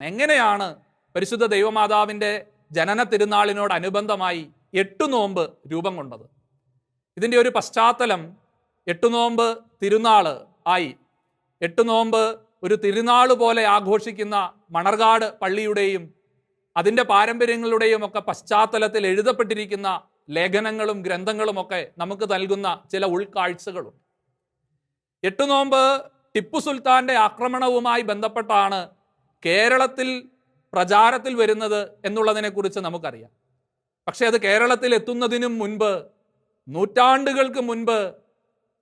എങ്ങനെയാണ് പരിശുദ്ധ ദൈവമാതാവിന്റെ ജനന തിരുനാളിനോടനുബന്ധമായി എട്ടു നോമ്പ് രൂപം കൊണ്ടത്? ഇതിന്റെ ഒരു പശ്ചാത്തലം എട്ടു നോമ്പ് തിരുനാൾ ആയി. എട്ടു നോമ്പ് ഒരു തിരുനാൾ പോലെ ആഘോഷിക്കുന്ന മണർകാട് പള്ളിയുടെയും അതിന്റെ പാരമ്പര്യങ്ങളുടെയും ഒക്കെ പശ്ചാത്തലത്തിൽ എഴുതപ്പെട്ടിരിക്കുന്ന ലേഖനങ്ങളും ഗ്രന്ഥങ്ങളുമൊക്കെ നമുക്ക് നൽകുന്ന ചില ഉൾക്കാഴ്ചകളുണ്ട്. എട്ടു നോമ്പ് ടിപ്പു സുൽത്താന്റെ ആക്രമണവുമായി ബന്ധപ്പെട്ടാണ് കേരളത്തിൽ പ്രചാരത്തിൽ വരുന്നത് എന്നുള്ളതിനെക്കുറിച്ച് നമുക്കറിയാം. പക്ഷേ അത് കേരളത്തിൽ എത്തുന്നതിനും മുൻപ് നൂറ്റാണ്ടുകൾക്ക് മുൻപ്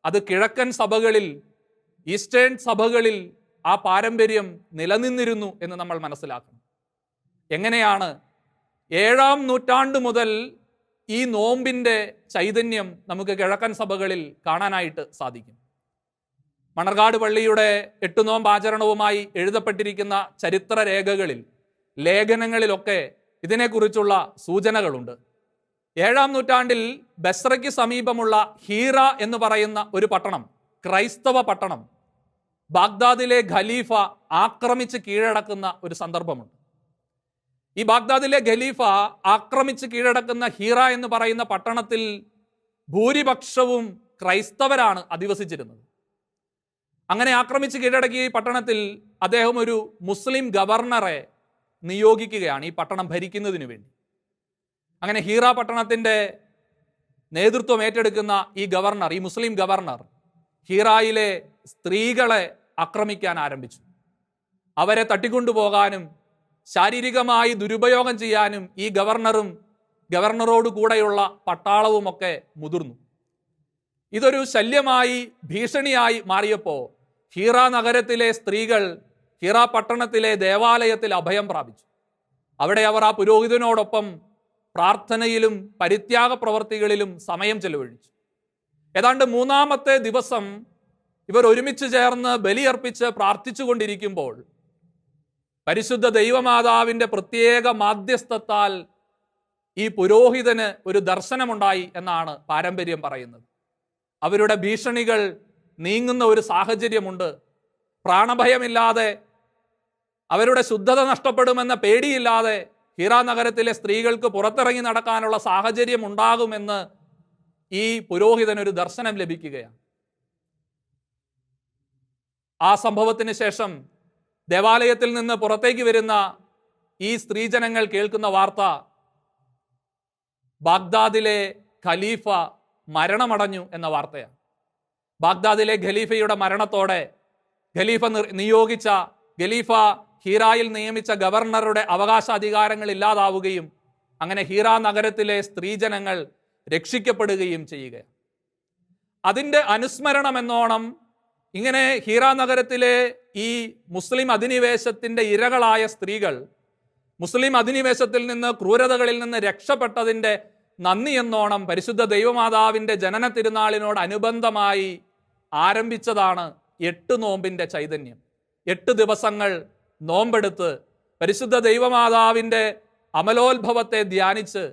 അത് കിഴക്കൻ സഭകളിൽ ഈസ്റ്റേൺ സഭകളിൽ ആ പാരമ്പര്യം നിലനിന്നിരുന്നു എന്ന് നമ്മൾ മനസ്സിലാക്കണം. എങ്ങനെയാണ് ഏഴാം നൂറ്റാണ്ട് മുതൽ ഈ നോമ്പിന്റെ ചൈതന്യം നമുക്ക് കിഴക്കൻ സഭകളിൽ കാണാനായിട്ട് സാധിക്കും. മണർകാട് പള്ളിയുടെ എട്ടു നോമ്പ് ആചരണവുമായി എഴുതപ്പെട്ടിരിക്കുന്ന ചരിത്ര രേഖകളിൽ ലേഖനങ്ങളിലൊക്കെ ഇതിനെക്കുറിച്ചുള്ള സൂചനകളുണ്ട്. ഏഴാം നൂറ്റാണ്ടിൽ ബസ്രയ്ക്ക് സമീപമുള്ള ഹീറ എന്ന് പറയുന്ന ഒരു പട്ടണം ക്രൈസ്തവ പട്ടണം ബാഗ്ദാദിലെ ഖലീഫ ആക്രമിച്ച് കീഴടക്കുന്ന ഒരു സന്ദർഭമുണ്ട്. ഈ ബാഗ്ദാദിലെ ഖലീഫ ആക്രമിച്ച് കീഴടക്കുന്ന ഹീറ എന്ന് പറയുന്ന പട്ടണത്തിൽ ഭൂരിപക്ഷവും ക്രൈസ്തവരാണ് അധിവസിച്ചിരുന്നത്. അങ്ങനെ ആക്രമിച്ച് കീഴടക്കിയ ഈ പട്ടണത്തിൽ അദ്ദേഹം ഒരു മുസ്ലിം ഗവർണറെ നിയോഗിക്കുകയാണ് ഈ പട്ടണം ഭരിക്കുന്നതിന് വേണ്ടി. അങ്ങനെ ഹീറ പട്ടണത്തിന്റെ നേതൃത്വം ഏറ്റെടുക്കുന്ന ഈ ഗവർണർ ഈ മുസ്ലിം ഗവർണർ ഹീറായിലെ സ്ത്രീകളെ ആക്രമിക്കാൻ ആരംഭിച്ചു. അവരെ തട്ടിക്കൊണ്ടുപോകാനും ശാരീരികമായി ദുരുപയോഗം ചെയ്യാനും ഈ ഗവർണറും ഗവർണറോട് കൂടെയുള്ള പട്ടാളവുമൊക്കെ മുതിർന്നു. ഇതൊരു ശല്യമായി ഭീഷണിയായി മാറിയപ്പോൾ ഹീറ നഗരത്തിലെ സ്ത്രീകൾ ഹീറ പട്ടണത്തിലെ ദേവാലയത്തിൽ അഭയം പ്രാപിച്ചു. അവിടെ അവർ ആ പുരോഹിതനോടൊപ്പം പ്രാർത്ഥനയിലും പരിത്യാഗ പ്രവർത്തികളിലും സമയം ചെലവഴിച്ചു. ഏതാണ്ട് മൂന്നാമത്തെ ദിവസം ഇവർ ഒരുമിച്ച് ചേർന്ന് ബലിയർപ്പിച്ച് പ്രാർത്ഥിച്ചുകൊണ്ടിരിക്കുമ്പോൾ പരിശുദ്ധ ദൈവമാതാവിന്റെ പ്രത്യേക മാധ്യസ്ഥത്താൽ ഈ പുരോഹിതന് ഒരു ദർശനമുണ്ടായി എന്നാണ് പാരമ്പര്യം പറയുന്നത്. അവരുടെ ഭീഷണികൾ നീങ്ങുന്ന ഒരു സാഹചര്യമുണ്ട്. പ്രാണഭയമില്ലാതെ അവരുടെ ശുദ്ധത നഷ്ടപ്പെടുമെന്ന പേടിയില്ലാതെ ഹിറ നഗരത്തിലെ സ്ത്രീകൾക്ക് പുറത്തിറങ്ങി നടക്കാനുള്ള സാഹചര്യം ഉണ്ടാകുമെന്ന് ഈ പുരോഹിതൻ ഒരു ദർശനം ലഭിക്കുകയാണ്. ആ സംഭവത്തിന് ശേഷം ദേവാലയത്തിൽ നിന്ന് പുറത്തേക്ക് വരുന്ന ഈ സ്ത്രീജനങ്ങൾ കേൾക്കുന്ന വാർത്ത ബാഗ്ദാദിലെ ഖലീഫ മരണമടഞ്ഞു എന്ന വാർത്തയാണ്. ബാഗ്ദാദിലെ ഖലീഫയുടെ മരണത്തോടെ ഖലീഫ നിയോഗിച്ച ഖലീഫ ഹീറായിൽ നിയമിച്ച ഗവർണറുടെ അവകാശാധികാരങ്ങൾ ഇല്ലാതാവുകയും അങ്ങനെ ഹീറ നഗരത്തിലെ സ്ത്രീജനങ്ങൾ രക്ഷിക്കപ്പെടുകയും ചെയ്യുക അതിന്റെ അനുസ്മരണം എന്നോണം ഇങ്ങനെ ഹീറ നഗരത്തിലെ ഈ മുസ്ലിം അധിനിവേശത്തിന്റെ ഇരകളായ സ്ത്രീകൾ മുസ്ലിം അധിനിവേശത്തിൽ നിന്ന് ക്രൂരതകളിൽ നിന്ന് രക്ഷപ്പെട്ടതിന്റെ നന്ദി എന്നോണം പരിശുദ്ധ ദൈവമാതാവിന്റെ ജനന തിരുനാളിനോടനുബന്ധമായി ആരംഭിച്ചതാണ് എട്ട് നോമ്പിന്റെ ചൈതന്യം. എട്ട് ദിവസങ്ങൾ നോമ്പെടുത്ത് പരിശുദ്ധ ദൈവമാതാവിന്റെ അമലോത്ഭവത്തെ ധ്യാനിച്ച്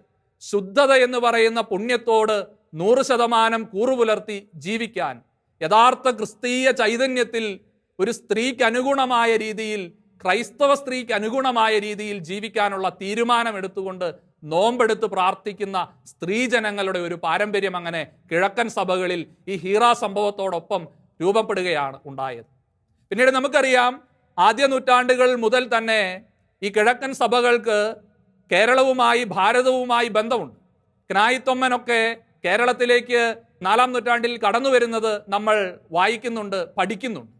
ശുദ്ധത എന്ന് പറയുന്ന പുണ്യത്തോട് നൂറ് ശതമാനം കൂറുപുലർത്തി ജീവിക്കാൻ യഥാർത്ഥ ക്രിസ്തീയ ചൈതന്യത്തിൽ ഒരു സ്ത്രീക്ക് അനുഗുണമായ രീതിയിൽ ക്രൈസ്തവ സ്ത്രീക്ക് അനുഗുണമായ രീതിയിൽ ജീവിക്കാനുള്ള തീരുമാനമെടുത്തുകൊണ്ട് നോമ്പെടുത്ത് പ്രാർത്ഥിക്കുന്ന സ്ത്രീജനങ്ങളുടെ ഒരു പാരമ്പര്യം അങ്ങനെ കിഴക്കൻ സഭകളിൽ ഈ ഹീറ സംഭവത്തോടൊപ്പം രൂപപ്പെടുകയാണ് ഉണ്ടായത്. പിന്നീട് നമുക്കറിയാം ആദ്യ നൂറ്റാണ്ടുകൾ മുതൽ തന്നെ ഈ കിഴക്കൻ സഭകൾക്ക് കേരളവുമായി ഭാരതവുമായി ബന്ധമുണ്ട്. ക്നായിത്തൊമ്മനൊക്കെ കേരളത്തിലേക്ക് നാലാം നൂറ്റാണ്ടിൽ കടന്നു വരുന്നത് നമ്മൾ വായിക്കുന്നുണ്ട് പഠിക്കുന്നുണ്ട്.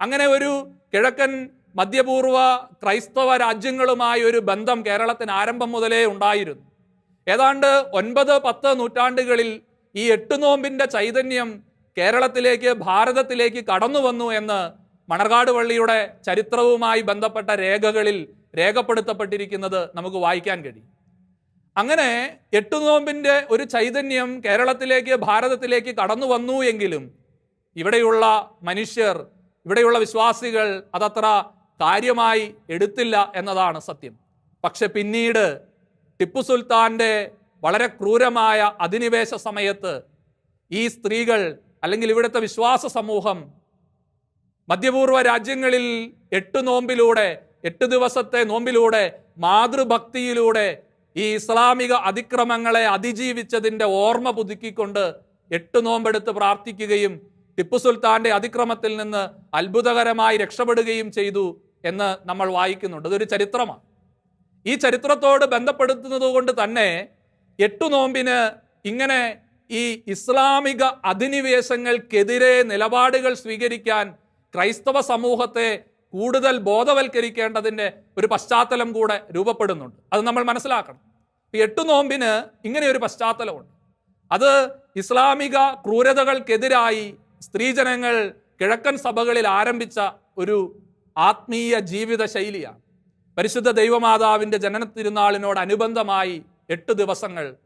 അങ്ങനെ ഒരു കിഴക്കൻ മധ്യപൂർവ ക്രൈസ്തവ രാജ്യങ്ങളുമായി ഒരു ബന്ധം കേരളത്തിന് ആരംഭം മുതലേ ഉണ്ടായിരുന്നു. ഏതാണ്ട് ഒൻപത് പത്ത് നൂറ്റാണ്ടുകളിൽ ഈ എട്ട് നോമ്പിന്റെ ചൈതന്യം കേരളത്തിലേക്ക് ഭാരതത്തിലേക്ക് കടന്നു വന്നു എന്ന് മണർകാട് പള്ളിയുടെ ചരിത്രവുമായി ബന്ധപ്പെട്ട രേഖകളിൽ രേഖപ്പെടുത്തപ്പെട്ടിരിക്കുന്നത് നമുക്ക് വായിക്കാൻ കഴിയും. അങ്ങനെ എട്ടു നോമ്പിന്റെ ഒരു ചൈതന്യം കേരളത്തിലേക്ക് ഭാരതത്തിലേക്ക് കടന്നു വന്നു എങ്കിലും ഇവിടെയുള്ള മനുഷ്യർ ഇവിടെയുള്ള വിശ്വാസികൾ അതത്ര കാര്യമായി എടുത്തില്ല എന്നതാണ് സത്യം. പക്ഷെ പിന്നീട് ടിപ്പു സുൽത്താന്റെ വളരെ ക്രൂരമായ അധിനിവേശ സമയത്ത് ഈ സ്ത്രീകൾ അല്ലെങ്കിൽ ഇവിടുത്തെ വിശ്വാസ സമൂഹം മധ്യപൂർവ രാജ്യങ്ങളിൽ എട്ട് നോമ്പിലൂടെ എട്ട് ദിവസത്തെ നോമ്പിലൂടെ മാതൃഭക്തിയിലൂടെ ഈ ഇസ്ലാമിക അതിക്രമങ്ങളെ അതിജീവിച്ചതിന്റെ ഓർമ്മ പുതുക്കിക്കൊണ്ട് എട്ട് നോമ്പെടുത്ത് പ്രാർത്ഥിക്കുകയും ടിപ്പു സുൽത്താന്റെ അതിക്രമത്തിൽ നിന്ന് അത്ഭുതകരമായി രക്ഷപ്പെടുകയും ചെയ്തു. എന്ന് നമ്മൾ വായിക്കുന്നുണ്ട്. അതൊരു ചരിത്രമാണ്. ഈ ചരിത്രത്തോട് ബന്ധപ്പെടുത്തുന്നത് കൊണ്ട് തന്നെ എട്ടു നോമ്പിന് ഇങ്ങനെ ഈ ഇസ്ലാമിക അധിനിവേശങ്ങൾക്കെതിരെ നിലപാടുകൾ സ്വീകരിക്കാൻ ക്രൈസ്തവ സമൂഹത്തെ കൂടുതൽ ബോധവൽക്കരിക്കേണ്ടതിന്റെ ഒരു പശ്ചാത്തലം കൂടെ രൂപപ്പെടുന്നുണ്ട്. അത് നമ്മൾ മനസ്സിലാക്കണം. എട്ടു നോമ്പിന് ഇങ്ങനെ ഒരു പശ്ചാത്തലമുണ്ട്. അത് ഇസ്ലാമിക ക്രൂരതകൾക്കെതിരായി സ്ത്രീജനങ്ങൾ കിഴക്കൻ സഭകളിൽ ആരംഭിച്ച ഒരു ആത്മീയ ജീവിത ശൈലിയാണ് പരിശുദ്ധ ദൈവമാതാവിന്റെ ജനന തിരുനാളിനോടനുബന്ധമായി എട്ട് ദിവസങ്ങൾ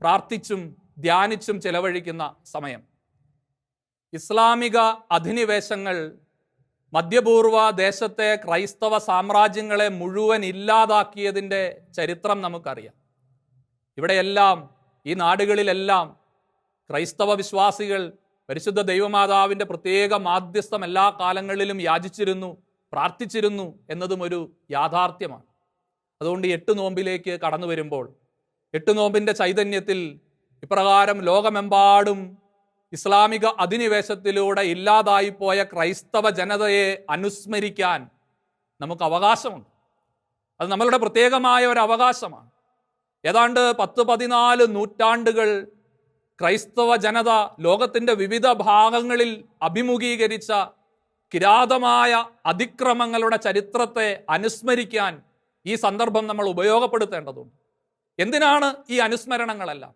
പ്രാർത്ഥിച്ചും ധ്യാനിച്ചും ചെലവഴിക്കുന്ന സമയം. ഇസ്ലാമിക അധിനിവേശങ്ങൾ മധ്യപൂർവ ദേശത്തെ ക്രൈസ്തവ സാമ്രാജ്യങ്ങളെ മുഴുവൻ ഇല്ലാതാക്കിയതിന്റെ ചരിത്രം നമുക്കറിയാം. ഇവിടെയെല്ലാം ഈ നാടുകളിലെല്ലാം ക്രൈസ്തവ വിശ്വാസികൾ പരിശുദ്ധ ദൈവമാതാവിന്റെ പ്രത്യേക മാധ്യസ്ഥം എല്ലാ കാലങ്ങളിലും യാചിച്ചിരുന്നു. പ്രാർത്ഥിച്ചിരുന്നു എന്നതും ഒരു യാഥാർത്ഥ്യമാണ്. അതുകൊണ്ട് എട്ട് നോമ്പിലേക്ക് കടന്നു വരുമ്പോൾ എട്ട് നോമ്പിന്റെ ചൈതന്യത്തിൽ ഇപ്രകാരം ലോകമെമ്പാടും ഇസ്ലാമിക അധിനിവേശത്തിലൂടെ ഇല്ലാതായിപ്പോയ ക്രൈസ്തവ ജനതയെ അനുസ്മരിക്കാൻ നമുക്ക് അവകാശമുണ്ട്. അത് നമ്മളുടെ പ്രത്യേകമായ ഒരു അവകാശമാണ്. ഏതാണ്ട് പത്ത് പതിനാല് നൂറ്റാണ്ടുകൾ ക്രൈസ്തവ ജനത ലോകത്തിന്റെ വിവിധ ഭാഗങ്ങളിൽ അഭിമുഖീകരിച്ച കിരാതമായ അതിക്രമങ്ങളുടെ ചരിത്രത്തെ അനുസ്മരിക്കാൻ ഈ സന്ദർഭം നമ്മൾ ഉപയോഗപ്പെടുത്തേണ്ടതുണ്ട്. എന്തിനാണ് ഈ അനുസ്മരണങ്ങളെല്ലാം?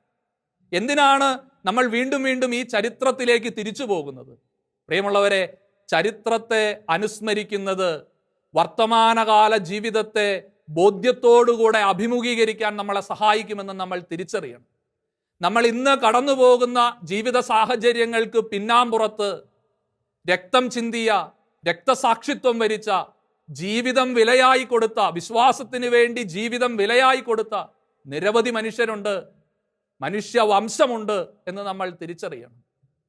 എന്തിനാണ് നമ്മൾ വീണ്ടും വീണ്ടും ഈ ചരിത്രത്തിലേക്ക് തിരിച്ചു പോകുന്നത്? പ്രിയമുള്ളവരെ ചരിത്രത്തെ അനുസ്മരിക്കുന്നത് വർത്തമാനകാല ജീവിതത്തെ ബോധ്യത്തോടുകൂടെ അഭിമുഖീകരിക്കാൻ നമ്മളെ സഹായിക്കുമെന്ന് നമ്മൾ തിരിച്ചറിയണം. നമ്മൾ ഇന്ന് കടന്നു പോകുന്ന ജീവിത സാഹചര്യങ്ങൾക്ക് പിന്നാമ്പുറത്ത് രക്തം ചിന്തിയ രക്തസാക്ഷിത്വം വരിച്ച ജീവിതം വിലയായി കൊടുത്ത വിശ്വാസത്തിന് വേണ്ടി ജീവിതം വിലയായി കൊടുത്ത നിരവധി മനുഷ്യരുണ്ട്. മനുഷ്യവംശമുണ്ട് എന്ന് നമ്മൾ തിരിച്ചറിയണം.